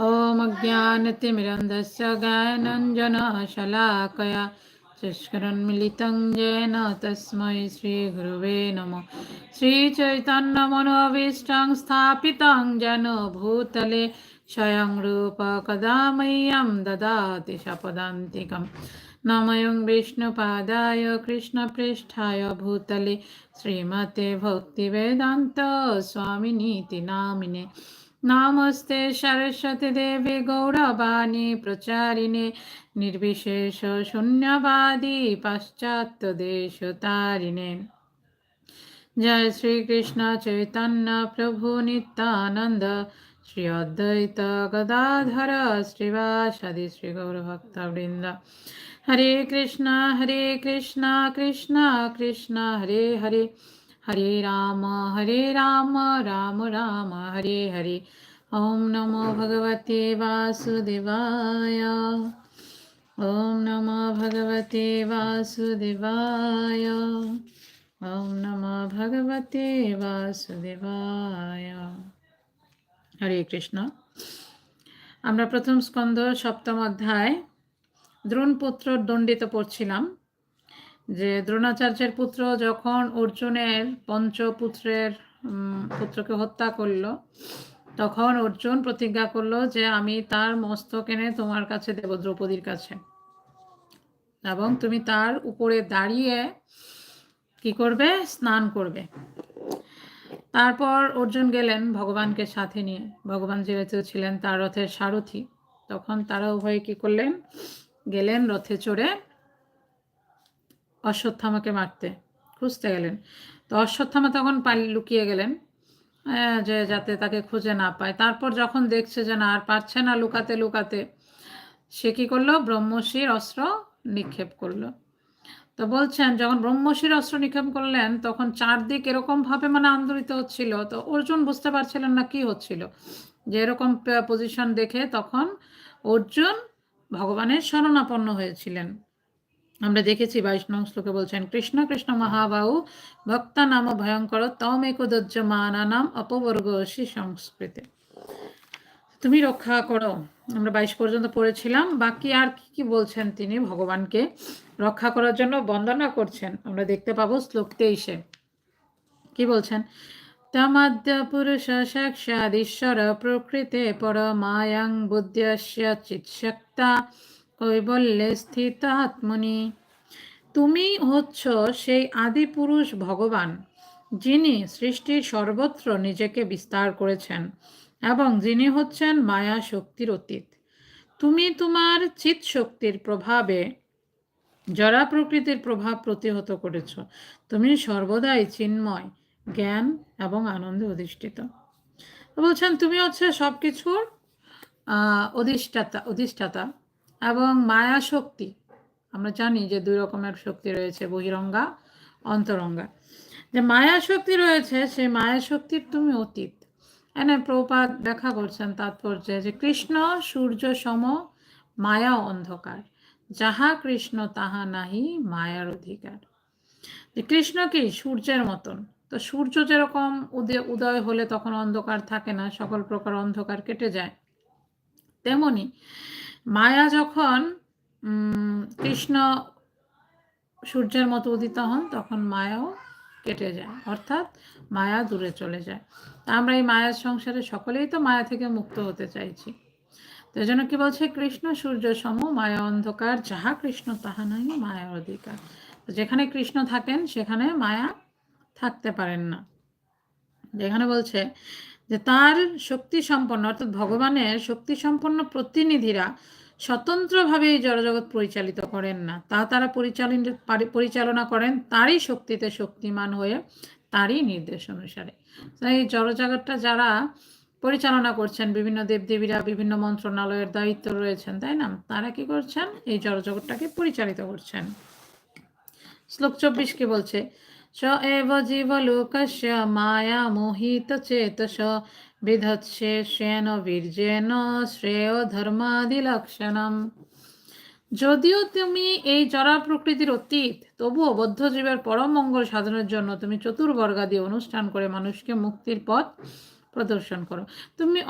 ॐ अज्ञानतिमिरन्धस्य ज्ञानञ्जनशलाकया चष्करन्मिलितं येन तस्मै श्रीगुरुवे नमः। श्रीचैतन्यमनोभीष्टं स्थापितं येन भूतले स्वयं रूप कदा मह्यं ददाति शपदान्तिकम्। नमयं विष्णुपादाय, कृष्णपृष्ठाय भूतले, श्रीमते भक्तिवेदान्त स्वामिनीति नामिने। नमस्ते सरस्वती देवी गौरवाणी प्रचारिणे निर्विशेष शून्यवादी पाश्चात्यदेशतारिणे जय श्री कृष्ण चैतन्य प्रभु नित्यानंद श्री अद्वैत गदाधर श्रीवासदि श्री गौरभक्तवृंद हरे कृष्ण हरे कृष्ण कृष्ण कृष्ण हरे হরে রাম হরে রাম রাম রাম হরে হরে ওম নমো ভগবতে বাসুদেবায় ওম নমো ভগবতে বাসুদেবায় ওম নমো ভগবতে বাসুদেবায় হরে কৃষ্ণ আমরা প্রথম স্কন্দ সপ্তম অধ্যায় দ্রোণপুত্র দণ্ডিত পড়ছিলাম। যে দ্রোণাচার্যের পুত্র যখন অর্জুনের পঞ্চপুত্রের পুত্রকে হত্যা করল, তখন অর্জুন প্রতিজ্ঞা করল যে আমি তার মস্তক এনে তোমার কাছে দেব, দ্রৌপদীর কাছে। এবং তুমি তার উপরে দাঁড়িয়ে কি করবে? স্নান করবে। তারপর অর্জুন গেলেন ভগবানকে সাথে নিয়ে। ভগবান যেহেতু ছিলেন তার রথের সারথি, তখন তারা উভয়ে কি করলেন? গেলেন রথে চড়ে অশ্বত্থামাকে মারতে। খুঁজতে গেলেন। তো অশ্বত্থামা তখন পালি লুকিয়ে গেলেন যে যাতে তাকে খুঁজে না পায়। তারপর যখন দেখছে যে না, আর পারছে না লুকাতে লুকাতে, সে কি করল? ব্রহ্মশির অস্ত্র নিক্ষেপ করল। তো বলছেন, যখন ব্রহ্মশির অস্ত্র নিক্ষেপ করলেন, তখন চারদিক এরকমভাবে মানে আন্দোলিত হচ্ছিল। তো অর্জুন বুঝতে পারছিলেন না কি হচ্ছিল। যে এরকম পজিশন দেখে তখন অর্জুন ভগবানের শরণাপন্ন হয়েছিলেন। আমরা দেখেছি বাইশ নং শ্লোকে বলছেন, কৃষ্ণ কৃষ্ণ মহাবাহু, ভক্তা নাম ভয়ঙ্কর তম একদজ্জ মানা নাম অপবর্গ সংস্কৃতে। তুমি রক্ষা করো। আমরা বাইশ পর্যন্ত পড়েছিলাম, বাকি আর কি কি বলছেন তিনি ভগবানকে? রক্ষা করার জন্য বন্দনা করছেন। আমরা দেখতে পাবো শ্লোক তেইশে। কি বলছেন? তমাদ্য পুরুষ সাক্ষাদীশ্বর প্রকৃতে পর মায়াং বুদ্ধ্যস্য চিৎশক্তা কৈবল্যে স্থিত আত্মনি তুমি হচ্ছ সেই আদি পুরুষ ভগবান, যিনি সৃষ্টির সর্বত্র নিজেকে বিস্তার করেছেন এবং যিনি হচ্ছেন মায়া শক্তির অতীত। তুমি তোমার চিত শক্তির প্রভাবে, জরা প্রকৃতির প্রভাব প্রতিহত করেছ। তুমি সর্বদাই চিন্ময়, জ্ঞান এবং আনন্দে অধিষ্ঠিত। বলছেন, তুমি হচ্ছে সব কিছুর অধিষ্ঠাতা অধিষ্ঠাতা। এবং মায়া শক্তি। আমরা জানি যে দুই রকমের শক্তি রয়েছে, বহিরঙ্গা, অন্তরঙ্গা। যে মায়া শক্তি রয়েছে, সেই মায়া শক্তির তুমি অতীত। এনে প্রপাত দেখা করছেন তাৎপর্যে যে কৃষ্ণ, সূর্য, সম, মায়া অন্ধকার। যাহা কৃষ্ণ, তাহা নাহি, মায়ার অধিকার। যে কৃষ্ণ কি? সূর্যের মতন। তো সূর্য যেরকম উদয় উদয় হলে তখন অন্ধকার থাকে না, সকল প্রকার অন্ধকার কেটে যায়। তেমনি মায়া যখন কৃষ্ণ সূর্যের মতো উদিত হন, তখন মায়াও কেটে যায়। অর্থাৎ মায়া দূরে চলে যায়। তা আমরা এই মায়ার সংসারে সকলেই তো মায়া থেকে মুক্ত হতে চাইছি। তো জন্য কি বলছে কৃষ্ণ সূর্য সম, মায়া অন্ধকার, যাহা কৃষ্ণ তাহা নাই মায়ার অধিকার। যেখানে কৃষ্ণ থাকেন, সেখানে মায়া থাকতে পারেন না। যেখানে বলছে যে তার শক্তি সম্পন্ন অর্থাৎ ভগবানের শক্তি সম্পন্ন প্রতিনিধিরা স্বতন্ত্রভাবে এই জড়জগৎ পরিচালিত করেন না। তা তারা পরিচালন পরিচালনা করেন তারই শক্তিতে শক্তিমান হয়ে তারই নির্দেশ অনুসারে। এই জড়জগৎটা যারা পরিচালনা করছেন, বিভিন্ন দেবদেবীরা, বিভিন্ন মন্ত্রণালয়ের দায়িত্ব রয়েছেন, তাই না? তারা কি করছেন? এই জড়জগৎটাকে পরিচালিত করছেন। শ্লোক চব্বিশ কি বলছে স এব জীবলোকস্য মায়া মোহিত চেতস বিধৎসে শ্রেণ বীর্যেন শ্রেয় ধর্মাদি লক্ষণম যদিও তুমি এই জরা প্রকৃতির অতীত তবুও বদ্ধজীবের পরম মঙ্গল সাধনের জন্য তুমি চতুর্বর্গাদি অনুষ্ঠান করে মানুষকে মুক্তির পথ প্রদর্শন করো। তুমি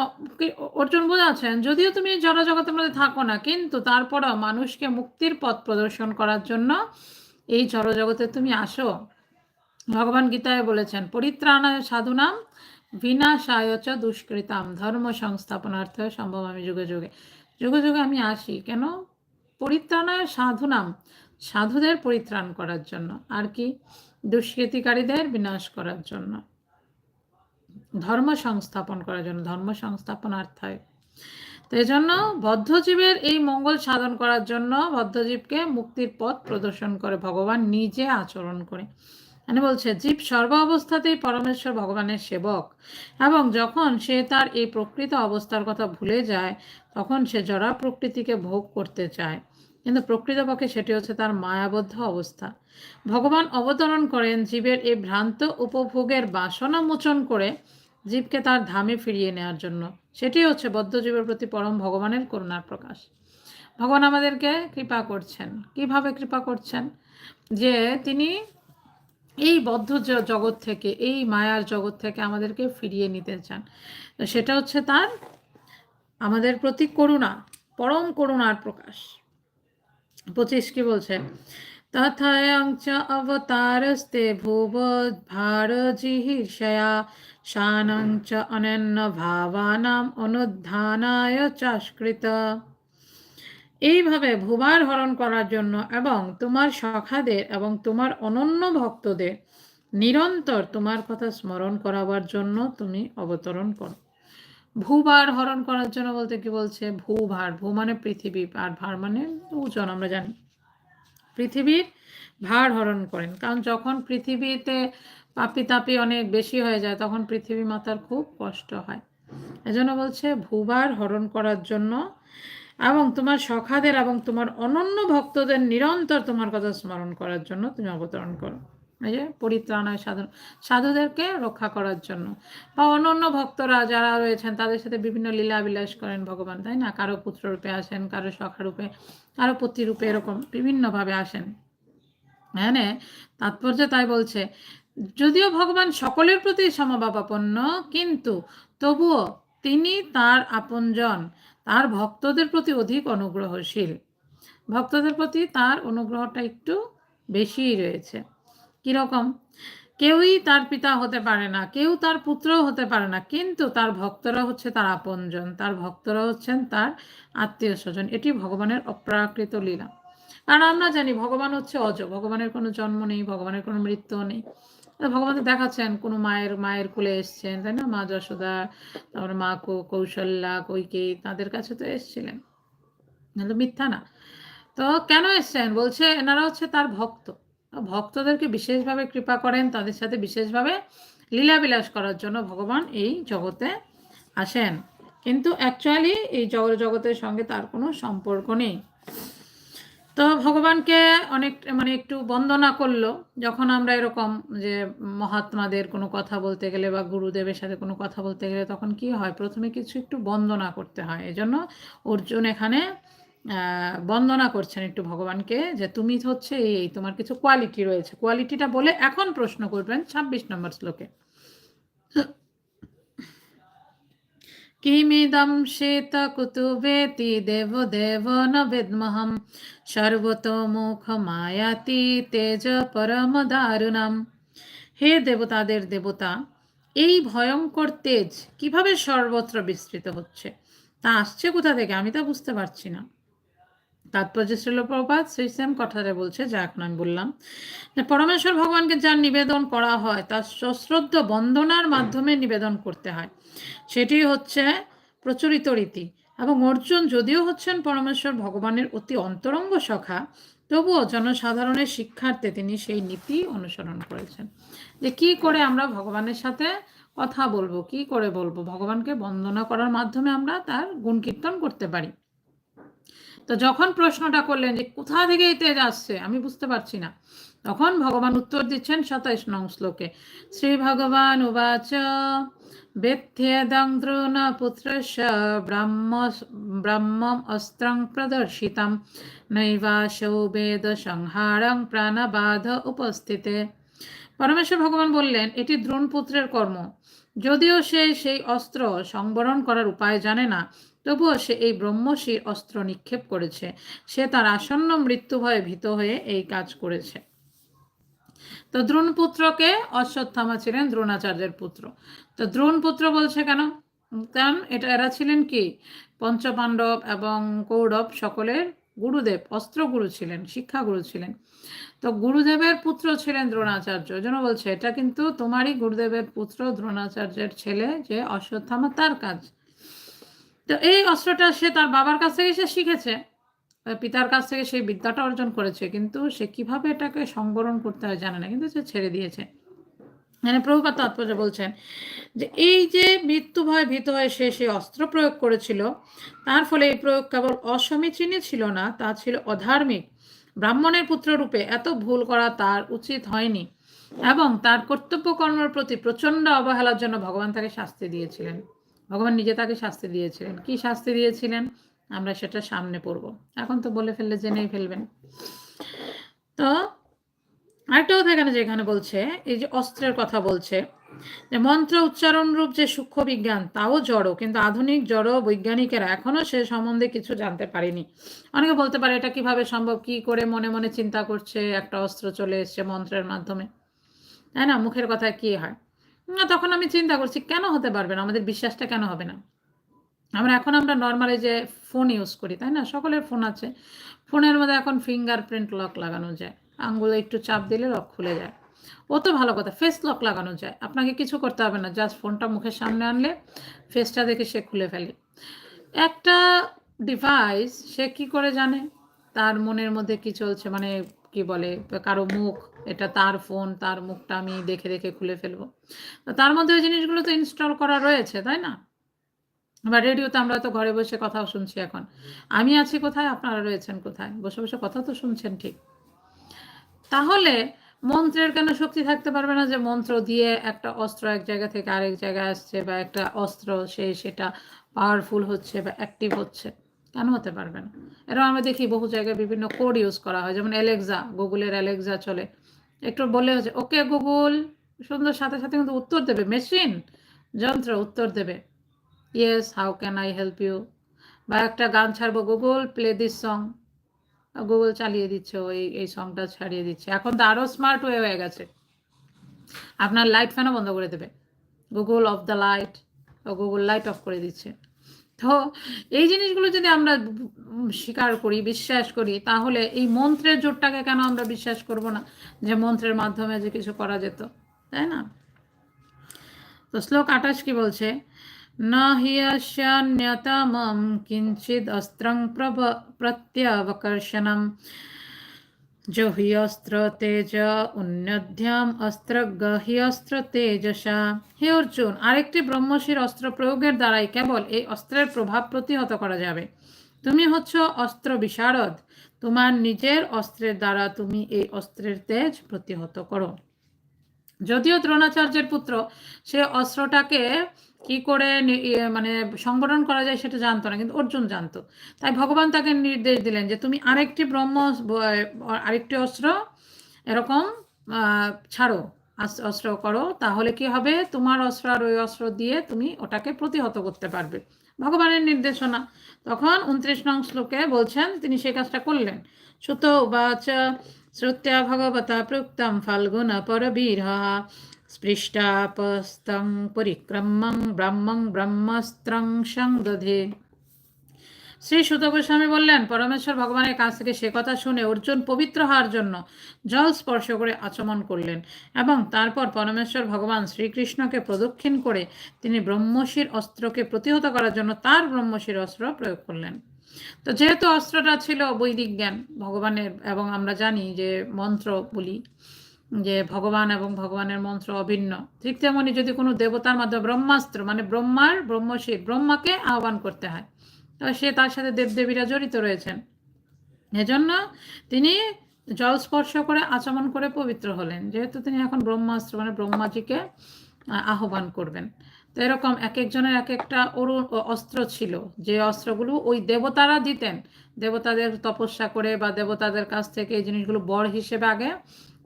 অর্জুন বোঝাচ্ছেন, যদিও তুমি এই জড় জগতের মধ্যে থাকো না, কিন্তু তারপরও মানুষকে মুক্তির পথ প্রদর্শন করার জন্য এই জড় জগতে তুমি আসো। ভগবান গীতায় বলেছেন, পরিত্রাণায় সাধুনাম, বিনাশায় চ দুষ্কৃতাম, ধর্ম সংস্থাপনার্থ সম্ভব আমি যুগে যুগে। যুগে যুগে আমি আসি, কেন? পরিত্রাণায় সাধুনাম, সাধুদের পরিত্রাণ করার জন্য, আর কি? দুষ্কৃতিকারীদের বিনাশ করার জন্য। ধর্ম সংস্থাপন করার জন্য, ধর্ম সংস্থাপনার্থায় তো এই জন্য বদ্ধজীবের এই মঙ্গল সাধন করার জন্য বদ্ধজীবকে মুক্তির পথ প্রদর্শন করে ভগবান নিজে আচরণ করে। মানে বলছে, জীব সর্ব অবস্থাতেই পরমেশ্বর ভগবানের সেবক। এবং যখন সে তার এই প্রকৃত অবস্থার কথা ভুলে যায়, তখন সে জড়া প্রকৃতিকে ভোগ করতে চায়। কিন্তু প্রকৃতপক্ষে সেটি হচ্ছে তার মায়াবদ্ধ অবস্থা। ভগবান অবতরণ করেন জীবের এই ভ্রান্ত উপভোগের বাসনা মোচন করে জীবকে তার ধামে ফিরিয়ে নেওয়ার জন্য। সেটি হচ্ছে বদ্ধজীবের প্রতি পরম ভগবানের করুণার প্রকাশ। ভগবান আমাদেরকে কৃপা করছেন। কীভাবে কৃপা করছেন? যে তিনি এই বদ্ধ জগৎ থেকে, এই মায়ার জগৎ থেকে আমাদেরকে ফিরিয়ে নিতে চান। সেটা হচ্ছে তার আমাদের প্রতি করুণা, পরম করুণার প্রকাশ। পঁচিশ কি বলছে, তথায়ং চ অবতারস্তে ভুব ভারজিহিষয়া শানং চ অনন্য ভাবানাম অনুধানায় চাস্কৃত এইভাবে ভুবার হরণ করার জন্য এবং তোমার সখাদের এবং তোমার অনন্য ভক্তদের নিরন্তর তোমার কথা স্মরণ করাবার জন্য তুমি অবতরণ করো। ভূভার হরণ করার জন্য বলতে কি বলছে? ভূভার, ভূ মানে পৃথিবী, আর ভার মানে ওজন আমরা জানি। পৃথিবীর ভার হরণ করেন, কারণ যখন পৃথিবীতে পাপি তাপি অনেক বেশি হয়ে যায়, তখন পৃথিবী মাতার খুব কষ্ট হয়। এজন্য বলছে ভূভার হরণ করার জন্য এবং তোমার সখাদের এবং তোমার অনন্য ভক্তদের নিরন্তর তোমার কথা স্মরণ করার জন্য তুমি অবতরণ করো। এই যে পরিত্রাণায় সাধু সাধুদেরকে রক্ষা করার জন্য। বা অন্যান্য ভক্তরা যারা রয়েছেন, তাদের সাথে বিভিন্ন লীলা বিলাস করেন ভগবান, তাই না? কারও পুত্র রূপে আসেন, কারও সখা রূপে কারও পতি রূপে এরকম বিভিন্নভাবে আসেন। হ্যাঁ তাৎপর্য তাই বলছে, যদিও ভগবান সকলের প্রতি সমভাবাপন্ন, কিন্তু তবুও তিনি তার আপনজন। তার ভক্তদের প্রতি অধিক অনুগ্রহশীল। ভক্তদের প্রতি তার অনুগ্রহটা একটু বেশিই রয়েছে। কীরকম? কেউই তার পিতা হতে পারে না, কেউ তার পুত্রও হতে পারে না, কিন্তু তার ভক্তরা হচ্ছে তার আপনজন, তার ভক্তরা হচ্ছেন তার আত্মীয় স্বজন এটি ভগবানের অপ্রাকৃত লীলা। কারণ আমরা জানি ভগবান হচ্ছে অজ, ভগবানের কোনো জন্ম নেই, ভগবানের কোনো মৃত্যু নেই। ভগবান দেখাচ্ছেন, কোনো মায়ের মায়ের কোলে এসছেন, তাই না? মা যশোদা, তারপরে মা কৌ- কৌশল্যা, কৈকেয়ী, তাদের কাছে তো এসছিলেন। মিথ্যা না। তো কেন এসছেন? বলছে, এনারা হচ্ছে তার ভক্ত। ভক্তদেরকে বিশেষভাবে কৃপা করেন, তাদের সাথে বিশেষভাবে লীলাবিলাস করার জন্য ভগবান এই জগতে আসেন। কিন্তু অ্যাকচুয়ালি এই জগতের সঙ্গে তার কোনো সম্পর্ক নেই। তো ভগবানকে অনেক মানে একটু বন্দনা করল যখন আমরা এরকম যে মহাত্মাদের কোনো কথা বলতে গেলে বা গুরুদেবের সাথে কোনো কথা বলতে গেলে তখন কি হয়? প্রথমে কিছু একটু বন্দনা করতে হয়। এজন্য অর্জুন এখানে বন্দনা করছেন একটু ভগবানকে যে তুমি হচ্ছে এই তোমার কিছু কোয়ালিটি রয়েছে। কোয়ালিটিটা বলে এখন প্রশ্ন করবেন ছাব্বিশ নম্বর শ্লোকে। কিমিদম শ্বেত কুতুবেতি দেব দেব ন বিদ্মহম সর্বতমুখ মায়াতি তেজ পরম দারুণম হে দেবতাদের দেবতা, এই ভয়ঙ্কর তেজ কীভাবে সর্বত্র বিস্তৃত হচ্ছে? তা আসছে কোথা থেকে? আমি তা বুঝতে পারছি না। তাৎপর্য ছিল প্রপাত সেই সেম কথাটা বলছে যা এখন আমি বললাম। পরমেশ্বর ভগবানকে যা নিবেদন করা হয়, তার সশ্রদ্ধ বন্দনার মাধ্যমে নিবেদন করতে হয়। সেটি হচ্ছে প্রচলিত রীতি। এবং অর্জুন যদিও হচ্ছেন পরমেশ্বর ভগবানের অতি অন্তরঙ্গ সখা, তবুও জনসাধারণের শিক্ষার্থে তিনি সেই নীতি অনুসরণ করেছেন। যে কি করে আমরা ভগবানের সাথে কথা বলব, কি করে বলব? ভগবানকে বন্দনা করার মাধ্যমে আমরা তার গুণ কীর্তন করতে পারি। তো যখন প্রশ্নটা করলেন যে কোথা থেকে এই তেজ আসছে আমি বুঝতে পারছি না। তখন ভগবান উত্তর দিচ্ছেন সাতাইশ নং শ্লোকে, শ্রী ভগবান উবাচ বেথ্যেদং দ্রোণ পুত্রস্য ব্রহ্ম, ব্রহ্মম অস্ত্রং নৈবাসৌ বেদ সংহারং প্রাণবাধ উপস্থিতে। পরমেশ্বর ভগবান বললেন, এটি দ্রোণপুত্রের কর্ম। যদিও সে সেই অস্ত্র সংবরণ করার উপায় জানে না তবুও সে এই ব্রহ্মশির অস্ত্র নিক্ষেপ করেছে। সে তার আসন্ন মৃত্যু ভয়ে ভীত হয়ে এই কাজ করেছে। তো দ্রোণ দ্রোণপুত্রকে অশ্বত্থামা ছিলেন দ্রোণাচার্যের পুত্র। তো দ্রোণপুত্র বলছে কেন? কারণ এটা এরা ছিলেন কি? পঞ্চপাণ্ডব এবং কৌরব সকলের গুরুদেব, অস্ত্রগুরু ছিলেন, শিক্ষাগুরু ছিলেন। তো গুরুদেবের পুত্র ছিলেন দ্রোণাচার্য। জন্য বলছে, এটা কিন্তু তোমারই গুরুদেবের পুত্র, দ্রোণাচার্যের ছেলে যে অশ্বত্থামা, তার কাজ। তো এই অস্ত্রটা সে তার বাবার কাছ থেকে সে শিখেছে, তার পিতার কাছ থেকে সেই বিদ্যাটা অর্জন করেছে, কিন্তু সে কীভাবে এটাকে সংবরণ করতে হয় জানে না, কিন্তু সে ছেড়ে দিয়েছে। মানে প্রভুপাত তাৎপর্য বলছেন যে এই যে মৃত্যু ভয় ভীত হয়ে সে সেই অস্ত্র প্রয়োগ করেছিল, তার ফলে এই প্রয়োগ কেবল অসমীচীনই ছিল না, তা ছিল অধার্মিক। ব্রাহ্মণের পুত্র রূপে এত ভুল করা তার উচিত হয়নি এবং তার কর্তব্য কর্মের প্রতি প্রচণ্ড অবহেলার জন্য ভগবান তাকে শাস্তি দিয়েছিলেন। ভগবান নিজে তাকে শাস্তি দিয়েছিলেন। কি শাস্তি দিয়েছিলেন? আমরা সেটা সামনে পড়ব। এখন তো বলে ফেললে, জেনেই ফেলবেন। তো আরেকটা কথা এখানে যেখানে বলছে, এই যে অস্ত্রের কথা বলছে, যে মন্ত্র উচ্চারণ রূপ যে সূক্ষ্ম বিজ্ঞান, তাও জড়ো, কিন্তু আধুনিক জড়ো বৈজ্ঞানিকেরা এখনও সে সম্বন্ধে কিছু জানতে পারেনি। অনেকে বলতে পারে, এটা কীভাবে সম্ভব? কি করে মনে মনে চিন্তা করছে? একটা অস্ত্র চলে এসছে মন্ত্রের মাধ্যমে। তাই না? মুখের কথা কি হয়? না, তখন আমি চিন্তা করছি, কেন হতে পারবে না? আমাদের বিশ্বাসটা কেন হবে না? আমরা এখন আমরা নর্মালি যে ফোন ইউজ করি, তাই না? সকলের ফোন আছে। ফোনের মধ্যে এখন ফিঙ্গারপ্রিন্ট লক লাগানো যায়। আঙ্গুলে একটু চাপ দিলে লক খুলে যায়। ও তো ভালো কথা ফেস লক লাগানো যায়। আপনাকে কিছু করতে হবে না জাস্ট ফোনটা মুখের সামনে আনলে ফেসটা দেখে সে খুলে ফেলে। একটা ডিভাইস সে কি করে জানে? তার মনের মধ্যে কি চলছে? মানে কি বলে, কারও মুখ, এটা তার ফোন তার মুখটা আমি দেখে দেখে খুলে ফেলব। তার মধ্যে ওই জিনিসগুলো তো ইনস্টল করা রয়েছে, তাই না? বা রেডিওতে আমরা তো ঘরে বসে কথাও শুনছি এখন। আমি আছি কোথায়? আপনারা রয়েছেন কোথায়? বসে বসে কথা তো শুনছেন ঠিক। তাহলে মন্ত্রের কেন শক্তি থাকতে পারবে না যে মন্ত্র দিয়ে একটা অস্ত্র এক জায়গা থেকে আরেক জায়গায় আসছে বা একটা অস্ত্র সে সেটা পাওয়ারফুল হচ্ছে বা অ্যাক্টিভ হচ্ছে? কেন হতে পারবে না। এরকম আমরা দেখি বহু জায়গায় বিভিন্ন কোড ইউজ করা হয়, যেমন অ্যালেক্সা গুগলের অ্যালেক্সা চলে। একটু বলে হচ্ছে ওকে গুগল সুন্দর সাথে সাথে কিন্তু উত্তর দেবে মেশিন যন্ত্র উত্তর দেবে। Yes how can I help you বা একটা গান ছাড়বো Google play this song Google চালিয়ে দিচ্ছে, ওই, এই সংটা ছাড়িয়ে দিচ্ছে। এখন তো আরও স্মার্ট ওয়ে হয়ে গেছে। আপনার লাইট ফ্যানও বন্ধ করে দেবে। গুগল অফ দ্য লাইট ও গুগল লাইট অফ করে দিচ্ছে। তো এই জিনিসগুলো যদি আমরা স্বীকার করি, বিশ্বাস করি, তাহলে এই মন্ত্রের জোরটাকে কেন আমরা বিশ্বাস করব না? যে মন্ত্রের মাধ্যমে যে কিছু করা যেত, তাই না? তো শ্লোক আটাশ কি বলছে? না কিঞ্চিত অস্ত্র অস্ত্রং অস্ত্র তেজসা হে অর্জুন, আরেকটি ব্রহ্মশির অস্ত্র প্রয়োগের দ্বারাই কেবল এই অস্ত্রের প্রভাব প্রতিহত করা যাবে। তুমি হচ্ছ অস্ত্র বিশারদ তোমার নিজের অস্ত্রের দ্বারা তুমি এই অস্ত্রের তেজ প্রতিহত করো। যদিও দ্রোণাচার্যের পুত্র সে অস্ত্রটাকে কি করে মানে সংগঠন করা যায় সেটা জানতো না, কিন্তু অর্জুন জানতো। তাই ভগবান তাকে নির্দেশ দিলেন যে, তুমি আরেকটি ব্রহ্ম আরেকটি অস্ত্র এরকম ছাড়ো অস্ত্র করো, তাহলে কি হবে? তোমার অস্ত্র আর ওই অস্ত্র দিয়ে তুমি ওটাকে প্রতিহত করতে পারবে। ভগবানের নির্দেশনা। তখন উনত্রিশ নং শ্লোকে বলছেন, তিনি সেই কাজটা করলেন। সুত বাচ শ্রুত্যা ভগবতা প্রুক্তম ফাল্গুন পরবীর স্পৃষ্টাপস্তং পরিক্রমং ব্রহ্মং ব্রহ্মাস্ত্রং সংদধে শ্রী সুত গোস্বামী বললেন, পরমেশ্বর ভগবানের কাছ থেকে সে কথা শুনে অর্জুন পবিত্র হওয়ার জন্য জল স্পর্শ করে আচমন করলেন এবং তারপর পরমেশ্বর ভগবান শ্রীকৃষ্ণকে প্রদক্ষিণ করে তিনি ব্রহ্মশির অস্ত্রকে প্রতিহত করার জন্য তার ব্রহ্মশির অস্ত্র প্রয়োগ করলেন। তো যেহেতু অস্ত্রটা ছিল বৈদিক জ্ঞান, ভগবানের এবং আমরা জানি যে মন্ত্র বলি যে ভগবান এবং ভগবানের মন্ত্র অভিন্ন। ঠিক তেমনি যদি কোনো দেবতার মাধ্যমে ব্রহ্মাস্ত্র মানে ব্রহ্মার, ব্রহ্মশির, ব্রহ্মাকে আহ্বান করতে হয় তো সে তার সাথে দেবদেবীরা জড়িত রয়েছেন। এজন্য তিনি জল স্পর্শ করে আচমন করে পবিত্র হলেন। যেহেতু তিনি এখন ব্রহ্মাস্ত্র মানে ব্রহ্মাজিকে আহ্বান করবেন। তো এরকম এক একজনের এক একটা অরু অস্ত্র ছিল। যে অস্ত্রগুলো ওই দেবতারা দিতেন। দেবতাদের তপস্যা করে বা দেবতাদের কাছ থেকে এই জিনিসগুলো বর হিসেবে আগে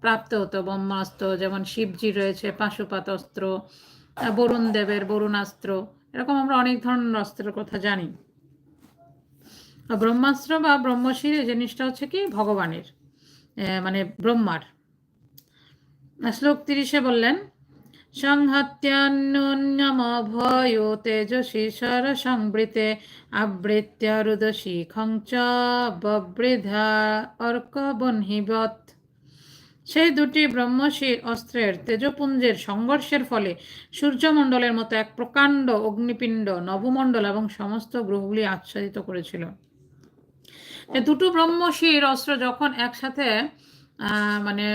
প্রাপ্ত হতো, ব্রহ্মাস্ত্র, যেমন শিবজি রয়েছে, পাশুপাত অস্ত্র বরুণ দেবের বরুণাস্ত্র, এরকম আমরা অনেক ধরনের অস্ত্রের কথা জানি। ব্রহ্মাস্ত্র বা ব্রহ্মশির, এই জিনিসটা হচ্ছে কি? ভগবানের মানে ব্রহ্মার। শ্লোক তিরিশে বললেন সংহত্যান্যোন্যমভয় তেজসী সর সংবৃতে রুদশিখং চ ববৃধা অর্ক বহ্নিবৎ সেই দুটি ব্রহ্মশির অস্ত্রের তেজপুঞ্জের সংঘর্ষের ফলে সূর্যমণ্ডলের মতো এক প্রকাণ্ড অগ্নিপিণ্ড নবমণ্ডল এবং সমস্ত গ্রহগুলি আচ্ছাদিত করেছিল। দুটো ব্রহ্মশির অস্ত্র যখন একসাথে মানে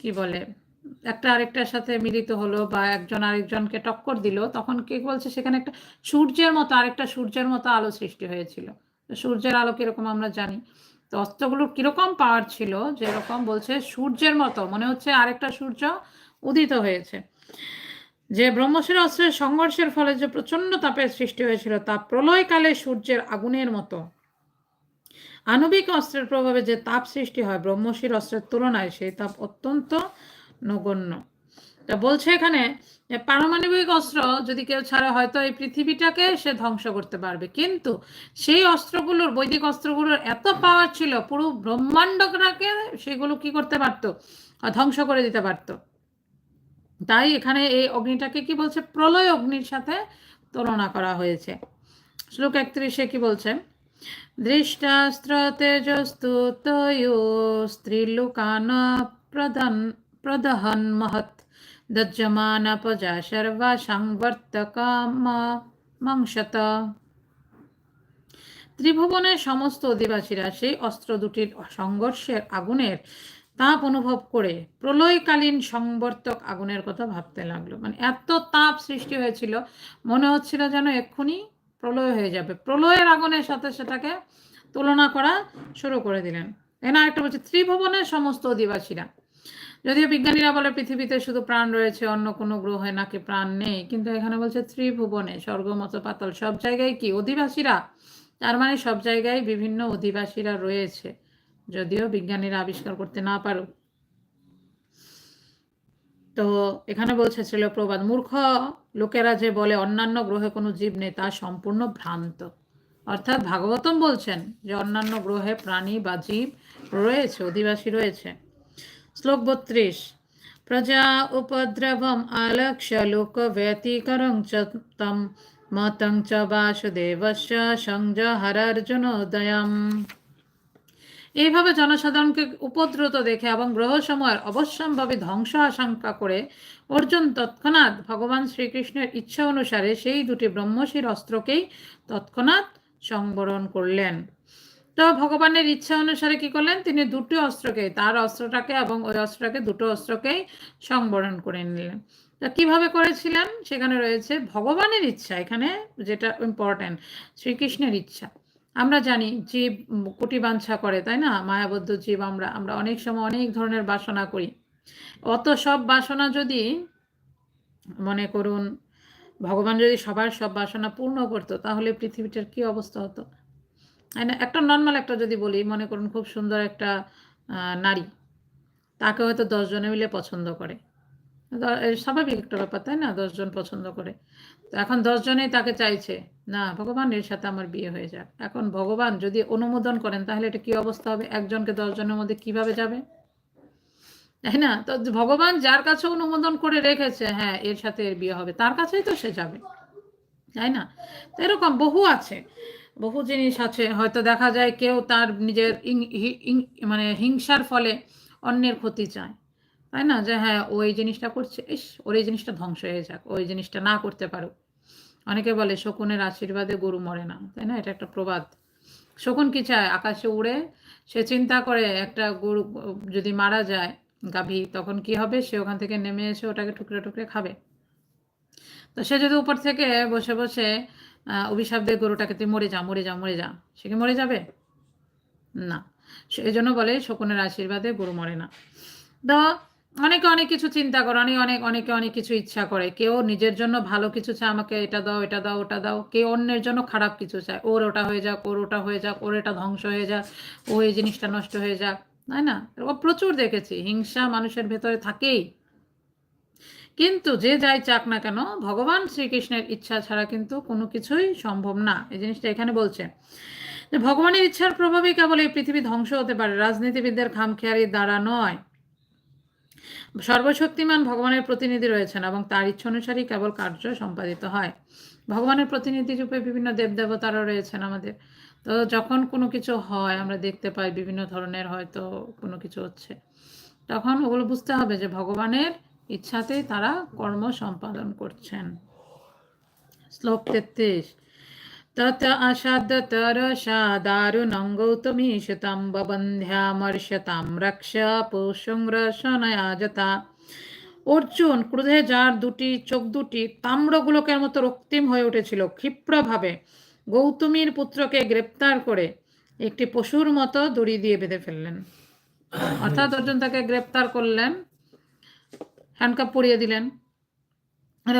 কি বলে, একটা আরেকটার সাথে মিলিত হলো বা একজন আরেকজনকে টক্কর দিল, তখন কে বলছে, সেখানে একটা সূর্যের মতো, আরেকটা সূর্যের মতো আলো সৃষ্টি হয়েছিল। সূর্যের আলো কীরকম আমরা জানি। তো অস্ত্রগুলোর কীরকম পাওয়ার ছিল? যেরকম বলছে সূর্যের মতো, মনে হচ্ছে আরেকটা সূর্য উদিত হয়েছে। যে ব্রহ্মশির অস্ত্রের সংঘর্ষের ফলে যে প্রচণ্ড তাপের সৃষ্টি হয়েছিল, তা প্রলয়কালে সূর্যের আগুনের মতো। আণবিক অস্ত্রের প্রভাবে যে তাপ সৃষ্টি হয় ব্রহ্মশির অস্ত্রের তুলনায়, সেই তাপ অত্যন্ত নগণ্য। তা বলছে এখানে পারমাণবিক অস্ত্র যদি কেউ ছাড়া হয়তো এই পৃথিবীটাকে সে ধ্বংস করতে পারবে। কিন্তু সেই অস্ত্রগুলোর, বৈদিক অস্ত্রগুলোর এত পাওয়ার ছিল, পুরো ব্রহ্মাণ্ডটাকে সেগুলো কি করতে পারতো? ধ্বংস করে দিতে পারতো। তাই এখানে এই অগ্নিটাকে কি বলছে? প্রলয় অগ্নির সাথে তুলনা করা হয়েছে। শ্লোক একত্রিশে কি বলছে? দৃষ্টাস্ত্র তেজস্তু তয়ো স্ত্রীলোকান প্রদন প্রদহন মহৎ সংবর্তকাম মংসত ত্রিভুবনের সমস্ত অধিবাসীরা সেই অস্ত্র দুটির সংঘর্ষের আগুনের তাপ অনুভব করে প্রলয়কালীন সংবর্তক আগুনের কথা ভাবতে লাগল। মানে এত তাপ সৃষ্টি হয়েছিল, মনে হচ্ছিল যেন এক্ষুনি প্রলয় হয়ে যাবে। প্রলয়ের আগুনের সাথে সেটাকে তুলনা করা শুরু করে দিলেন। এখানে আরেকটা বলছে, ত্রিভুবনের সমস্ত অধিবাসীরা যদিও বিজ্ঞানীরা বলে পৃথিবীতে শুধু প্রাণ রয়েছে, অন্য কোনো গ্রহে নাকি প্রাণ নেই। কিন্তু এখানে বলছে ত্রিভুবনে স্বর্গমত পাতাল, সব জায়গায় কি? অধিবাসীরা? তার মানে সব জায়গায় বিভিন্ন অধিবাসীরা রয়েছে, যদিও বিজ্ঞানীরা আবিষ্কার করতে না পারুক। তো এখানে বলছে, ছিল প্রবাদ, মূর্খ লোকেরা যে বলে অন্যান্য গ্রহে কোনো জীব নেই, তা সম্পূর্ণ ভ্রান্ত। অর্থাৎ ভাগবতম বলছেন যে অন্যান্য গ্রহে প্রাণী বা জীব রয়েছে, অধিবাসী রয়েছে। শ্লোক বত্রিশ। প্রজা উপদ্রবম আলক্ষ্য লোক ব্যতিকরং মতং চ বাসুদেবস্য সংযহরার্জুনোদয়ম। এইভাবে জনসাধারণকে উপদ্রুত দেখে এবং গ্রহসমূহের অবশ্যম্ভাবী ধ্বংস আশঙ্কা করে অর্জুন তৎক্ষণাৎ ভগবান শ্রীকৃষ্ণের ইচ্ছা অনুসারে সেই দুটি ব্রহ্মশির অস্ত্রকেই তৎক্ষণাৎ সংবরণ করলেন। তো ভগবানের ইচ্ছা অনুসারে কি করলেন? তিনি দুটো অস্ত্রকে তার অস্ত্রটাকে এবং ওই অস্ত্রটাকে দুটো অস্ত্রকেই সংবরণ করে নিলেন। তা কীভাবে করেছিলেন? সেখানে রয়েছে ভগবানের ইচ্ছা, এখানে যেটা ইম্পর্ট্যান্ট শ্রীকৃষ্ণের ইচ্ছা। আমরা জানি জীব কুটি বাঞ্ছা করে, তাই না? মায়াবদ্ধ জীব আমরা আমরা অনেক সময় অনেক ধরনের বাসনা করি। অত সব বাসনা যদি মনে করুন, ভগবান যদি সবার সব বাসনা পূর্ণ করতো, তাহলে পৃথিবীটার কি অবস্থা হতো? একটা নর্মাল একটা যদি বলি, মনে করুন খুব সুন্দর একটা নারী। তাকে হয়তো দশজনে মিলে পছন্দ করে। স্বাভাবিক একটা ব্যাপার, তাই না? দশজন পছন্দ করে। তো এখন দশজনেই তাকে চাইছে, না, ভগবান এর সাথে আমার বিয়ে হয়ে যাক। এখন ভগবান যদি অনুমোদন করেন, তাহলে এটা কি অবস্থা হবে? একজনকে দশজনের মধ্যে কীভাবে যাবে? তাই না? তো ভগবান যার কাছে অনুমোদন করে রেখেছে হ্যাঁ এর সাথে এর বিয়ে হবে, তার কাছেই তো সে যাবে। তাই না? তো এরকম বহু আছে। বহু জিনিস আছে। হয়তো দেখা যায় কেউ তার নিজের মানে হিংসার ফলে অন্যের ক্ষতি চায়। তাই না? যে হ্যাঁ ও এই জিনিসটা করছে, ইস, ওর এই জিনিসটা ধ্বংস হয়ে যাক ওই জিনিসটা না করতে পারো অনেকে বলে, শকুনের আশীর্বাদে গরু মরে না। তাই না? এটা একটা প্রবাদ। শকুন কি চায়? আকাশে উড়ে, সে চিন্তা করে একটা গরু, যদি মারা যায় গাভী, তখন কি হবে? সে ওখান থেকে নেমে এসে ওটাকে টুকরে টুকরে খাবে। তো সে যদি উপর থেকে বসে বসে অভিশাপ দিয়ে গরুটাকে তুই মরে যা মরে যা মরে যা। সে কি মরে যাবে? না। এই জন্য বলে শকুনের আশীর্বাদে গরু মরে না। তো অনেকে অনেক কিছু চিন্তা করে, অনেক অনেক, অনেকে অনেক কিছু ইচ্ছা করে। কেউ নিজের জন্য ভালো কিছু চায়, আমাকে এটা দাও এটা দাও, ওটা দাও। কেউ অন্যের জন্য খারাপ কিছু চায়। ওর ওটা হয়ে যাক, ওর ওটা হয়ে যাক, ওর এটা ধ্বংস হয়ে যাক, ও এই জিনিসটা নষ্ট হয়ে যাক। তাই না? এরকম প্রচুর দেখেছি। হিংসা মানুষের ভেতরে থাকেই। কিন্তু যে যাই চাক না কেন, ভগবান শ্রীকৃষ্ণের ইচ্ছা ছাড়া কিন্তু কোনো কিছুই সম্ভব না। এই জিনিসটা এখানে বলছে যে, ভগবানের ইচ্ছার প্রভাবেই কেবল এই পৃথিবী ধ্বংস হতে পারে, রাজনীতিবিদদের খামখেয়ারির দ্বারা নয়। সর্বশক্তিমান ভগবানের প্রতিনিধি রয়েছেন এবং তার ইচ্ছা অনুসারেই কেবল কার্য সম্পাদিত হয়। ভগবানের প্রতিনিধি রূপে বিভিন্ন দেবদেবতারা রয়েছেন আমাদের। তো যখন কোনো কিছু হয়, আমরা দেখতে পাই বিভিন্ন ধরনের হয়তো কোনো কিছু হচ্ছে। তখন ওগুলো বুঝতে হবে যে, ভগবানের ইচ্ছাতেই তারা কর্ম সম্পাদন করছেন। শ্লোক তেত্রিশ। তত অসাদতরসা দারুণং গৌতমীশতাম ববন্ধ্যামর্ষতাম রক্ষ পৌষংরসনয়া যথা অর্জুন ক্রোধে যার দুটি চোখ দুটি তাম্রগুলোকের মতো রক্তিম হয়ে উঠেছিল ক্ষিপ্রভাবে। গৌতমীর পুত্রকে গ্রেপ্তার করে একটি পশুর মতো দড়ি দিয়ে বেঁধে ফেললেন। অর্থাৎ অর্জুন তাকে গ্রেপ্তার করলেন হ্যান্ডকাপ পরিয়ে দিলেন।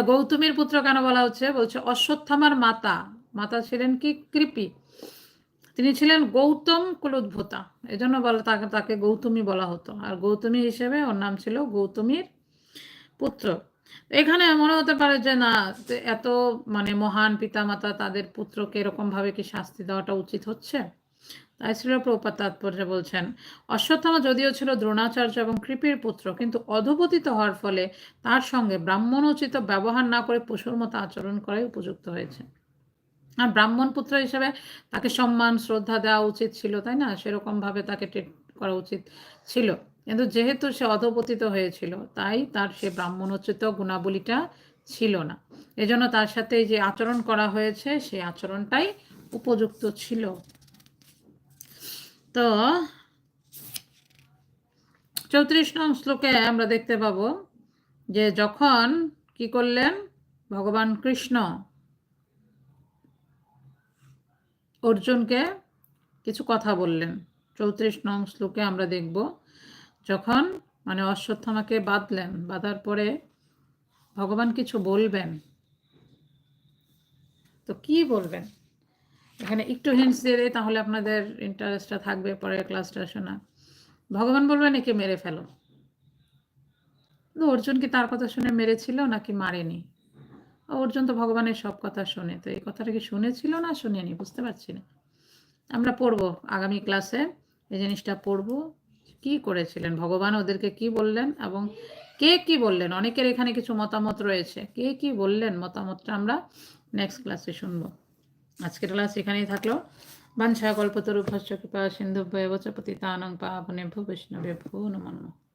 গৌতমীর পুত্র কেন বলা হচ্ছে? বলছে, অশ্বত্থামার মাতা মাতা ছিলেন কি? কৃপি। তিনি ছিলেন গৌতম কুলোদ্ভূতা। এই জন্য বলা, তাকে তাকে গৌতমী বলা হতো। আর গৌতমী হিসেবে ওর নাম ছিল গৌতমীর পুত্র। এখানে মনে হতে পারে যে, না এত মানে মহান পিতামাতা তাদের পুত্রকে এরকম ভাবে কি শাস্তি দেওয়াটা উচিত হচ্ছে? ছিল প্রপাত তাৎপর্য বলছেন, অশ্বত্থামা যদিও ছিল দ্রোণাচার্য এবং কৃপির পুত্র, কিন্তু অধপতিত হওয়ার ফলে তার সঙ্গে ব্রাহ্মণোচিত ব্যবহার না করে পশুর মতো আচরণ করাই উপযুক্ত হয়েছে। আর ব্রাহ্মণ পুত্র হিসেবে তাকে সম্মান, শ্রদ্ধা দেওয়া উচিত ছিল, তাই না? সেরকম ভাবে তাকে ট্রিট করা উচিত ছিল। কিন্তু যেহেতু সে অধপতিত হয়েছিল, তাই তার সে ব্রাহ্মণোচিত গুণাবলীটা ছিল না। এজন্য তার সাথে যে আচরণ করা হয়েছে, সেই আচরণটাই উপযুক্ত ছিল। তো চৌত্রিশ নং শ্লোকে আমরা দেখতে পাবো যে যখন কি করলেন? ভগবান কৃষ্ণ অর্জুনকে কিছু কথা বললেন। চৌত্রিশ নং শ্লোকে আমরা দেখব, যখন মানে অশ্বত্থামাকে বাঁধলেন, বাঁধার পরে ভগবান কিছু বলবেন। তো কি বলবেন? এখানে একটু হিন্টস দিয়ে দিই, তাহলে আপনাদের ইন্টারেস্টটা থাকবে, পরের ক্লাসটা শোনা। ভগবান বলবেন, একে মেরে ফেলো। অর্জুন কি তার কথা শুনে মেরেছিল, নাকি মারেনি? অর্জুন তো ভগবানের সব কথা শোনে, তো এই কথাটা কি শুনেছিল না শুনেনি, বুঝতে পারছি না। আমরা পড়ব আগামী ক্লাসে এই জিনিসটা পড়ব। কি করেছিলেন? ভগবান ওদেরকে কি বললেন এবং কে কি বললেন? অনেকের এখানে কিছু মতামত রয়েছে। কে কি বললেন? মতামতটা আমরা নেক্সট ক্লাসে শুনব। আজকের ক্লাস এখানেই থাকল। বাঞ্ছা কল্পতরু ভস্য কৃপা সিন্ধু বয়বচ তানং পাবনে ভূ বৈষ্ণবে ভূ নমঃ